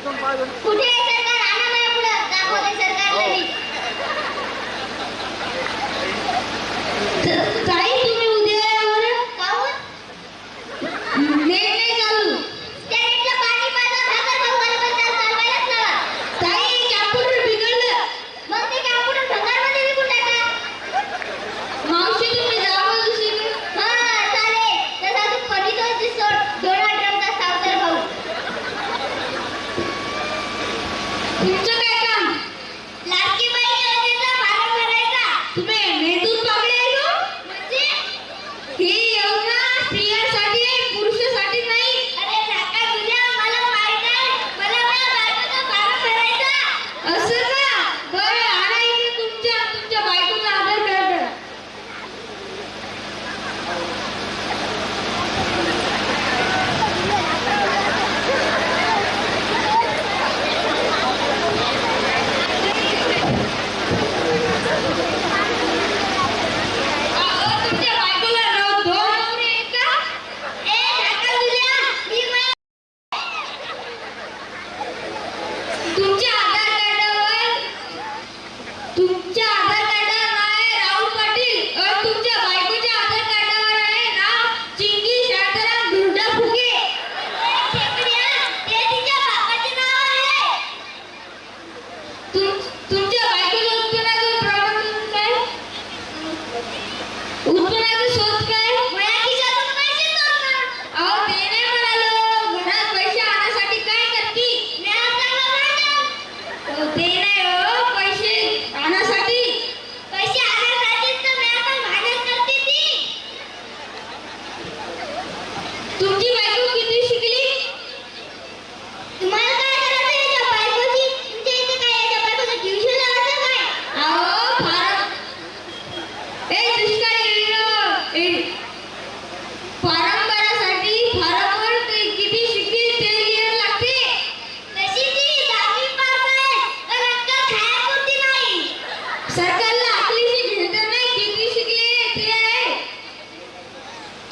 पाच दोन कुठे सरकार? आणा मला पुढं दाखवा सरकारला हो. Hacer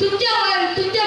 तुमच्या तुमच्या